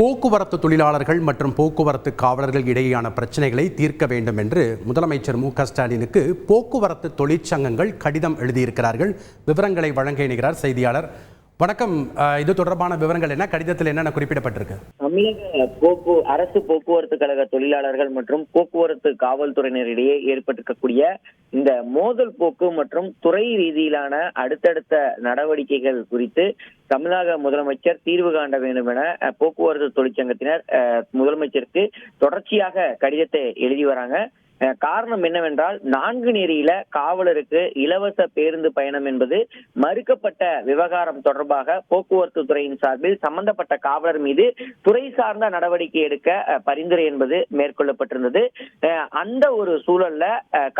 போக்குவரத்து தொழிலாளர்கள் மற்றும் போக்குவரத்து காவலர்கள் இடையேயான பிரச்சனைகளை தீர்க்க வேண்டும் என்று முதலமைச்சர் மு ஸ்டாலினுக்கு போக்குவரத்து தொழிற்சங்கங்கள் கடிதம் எழுதியிருக்கிறார்கள். விவரங்களை வழங்க இணைகிறார் செய்தியாளர். வணக்கம். இது தொடர்பான விவரங்கள் என்ன? கடிதத்தில் என்னென்ன குறிப்பிடப்பட்டிருக்கு? தமிழக போக்கு அரசு போக்குவரத்து கழக தொழிலாளர்கள் மற்றும் போக்குவரத்து காவல்துறையினரிடையே ஏற்பட்டிருக்கக்கூடிய இந்த மோதல் போக்கு மற்றும் துறை ரீதியிலான அடுத்தடுத்த நடவடிக்கைகள் குறித்து தமிழக முதலமைச்சர் தீர்வு காண்ட வேண்டும் என போக்குவரத்து தொழிற்சங்கத்தினர் அஹ், முதலமைச்சருக்கு தொடர்ச்சியாக கடிதத்தை எழுதி வராங்க. காரணம் என்னவென்றால் நான்கு நெறியில காவலருக்கு இலவச பேருந்து பயணம் என்பது மறுக்கப்பட்ட விவகாரம் தொடர்பாக போக்குவரத்து துறையின் சார்பில் சம்பந்தப்பட்ட காவலர் மீது துறை சார்ந்த நடவடிக்கை எடுக்க அஹ், பரிந்துரை என்பது மேற்கொள்ளப்பட்டிருந்தது. அஹ், அந்த ஒரு சூழல்ல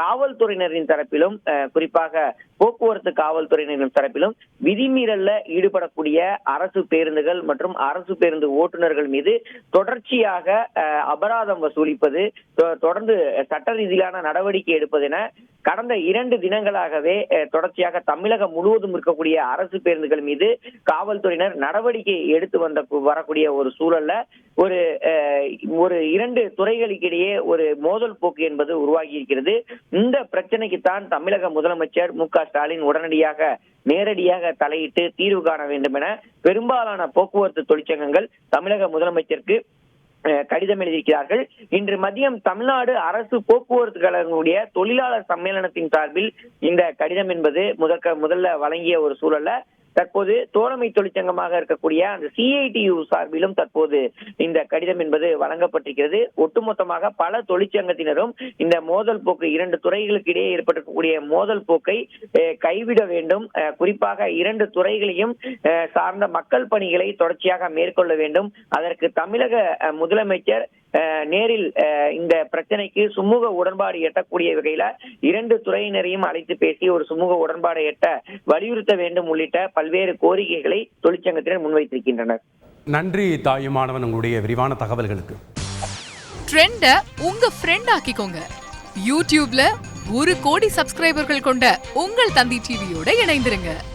காவல்துறையினரின் தரப்பிலும் அஹ், குறிப்பாக போக்குவரத்து காவல்துறையினரின் தரப்பிலும் விதிமீறல்ல ஈடுபடக்கூடிய அரசு பேருந்துகள் மற்றும் அரசு பேருந்து ஓட்டுநர்கள் மீது தொடர்ச்சியாக அஹ், அபராதம் வசூலிப்பது தொ- தொடர்ந்து சட்ட ரீதியிலான நடவடிக்கை எடுப்பது என கடந்த இரண்டு தினங்களாகவே தொடர்ச்சியாக தமிழகம் முழுவதும் இருக்கக்கூடிய அரசு பேருந்துகள் மீது காவல்துறையினர் நடவடிக்கை எடுத்து வந்த வரக்கூடிய ஒரு சூழல்ல ஒரு அஹ், ஒரு இரண்டு துறைகளுக்கிடையே ஒரு மோதல் போக்கு என்பது உருவாகி இருக்கிறது. இந்த பிரச்சனைக்கு தான் தமிழக முதலமைச்சர் மு க ஸ்டாலின் உடனடியாக நேரடியாக தலையிட்டு தீர்வு காண வேண்டும் என பெரும்பாலான போக்குவரத்து தொழிற்சங்கங்கள் தமிழக முதலமைச்சருக்கு கடிதம் எழுதியிருக்கிறார்கள். இன்று மதியம் தமிழ்நாடு அரசு போக்குவரத்து கழகங்களுடைய தொழிலாளர் சம்மேளனத்தின் சார்பில் இந்த கடிதம் என்பது முதற்க முதல்ல வழங்கிய ஒரு சூழல்ல தற்போது தோழமை தொழிற்சங்கமாக இருக்கக்கூடிய அந்த சிஐடியு சார்பிலும் தற்போது இந்த கடிதம் என்பது வழங்கப்பட்டிருக்கிறது. ஒட்டுமொத்தமாக பல தொழிற்சங்கத்தினரும் இந்த மோதல் போக்கு இரண்டு துறைகளுக்கு இடையே ஏற்பட்டிருக்கக்கூடிய மோதல் போக்கை கைவிட வேண்டும். அஹ், குறிப்பாக இரண்டு துறைகளையும் அஹ், சார்ந்த மக்கள் பணிகளை தொடர்ச்சியாக மேற்கொள்ள வேண்டும். அதற்கு தமிழக முதலமைச்சர் நேரில் இந்த பிரச்சனைக்கு சுமூக உடன்பாடு எட்டக்கூடிய வகையில இரண்டு துறையினரையும் அழைத்து பேசி ஒரு சுமூக உடன்பாடு எட்ட வலியுறுத்த வேண்டும் உள்ளிட்ட பல்வேறு கோரிக்கைகளை தொழிற்சங்கத்தினர் முன்வைத்திருக்கின்றனர். நன்றி தாயுமானவன் உங்களுடைய விரிவான தகவல்களுக்கு. ட்ரெண்ட உங்க ஃப்ரெண்ட் ஆக்கிக்கோங்க. யூடியூப்ல ஒரு கோடி சப்ஸ்கிரைபர்கள் கொண்ட உங்கள் தந்தி டிவியோட இணைந்திருங்க.